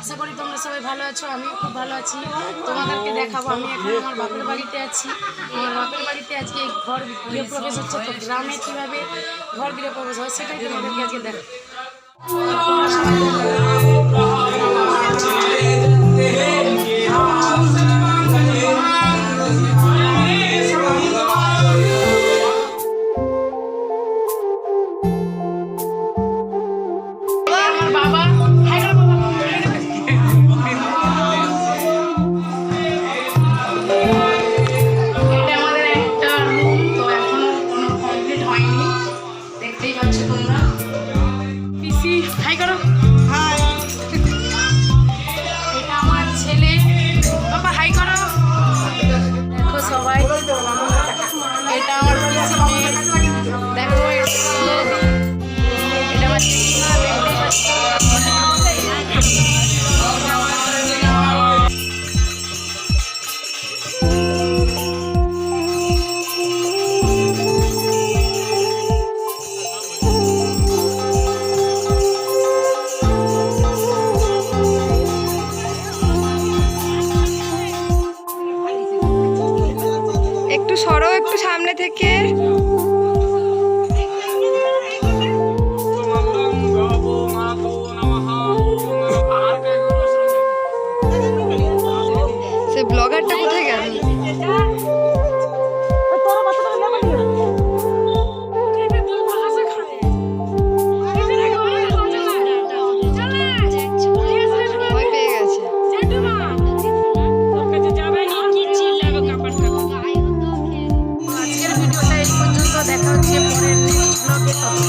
আশা করি তোমরা সবাই ভালো আছো, আমিও খুব ভালো আছি। তোমাদেরকে দেখাবো, আমি এখন আমার বাপের বাড়িতে আছি। আমার বাপের বাড়িতে আজকে ঘর গৃহপ্রবেশ হচ্ছে। তো গ্রামে কীভাবে ঘর গৃহপ্রবেশ হয় সেটাই তোমাদেরকে আজকে দেখ করো। হাই। এটা আমার ছেলে। বাবা, হাই করো। দেখো সবাই। এটা আমার পিসি মেয়ে দেখো, এটা আমার সরো একটু সামনে থেকে। no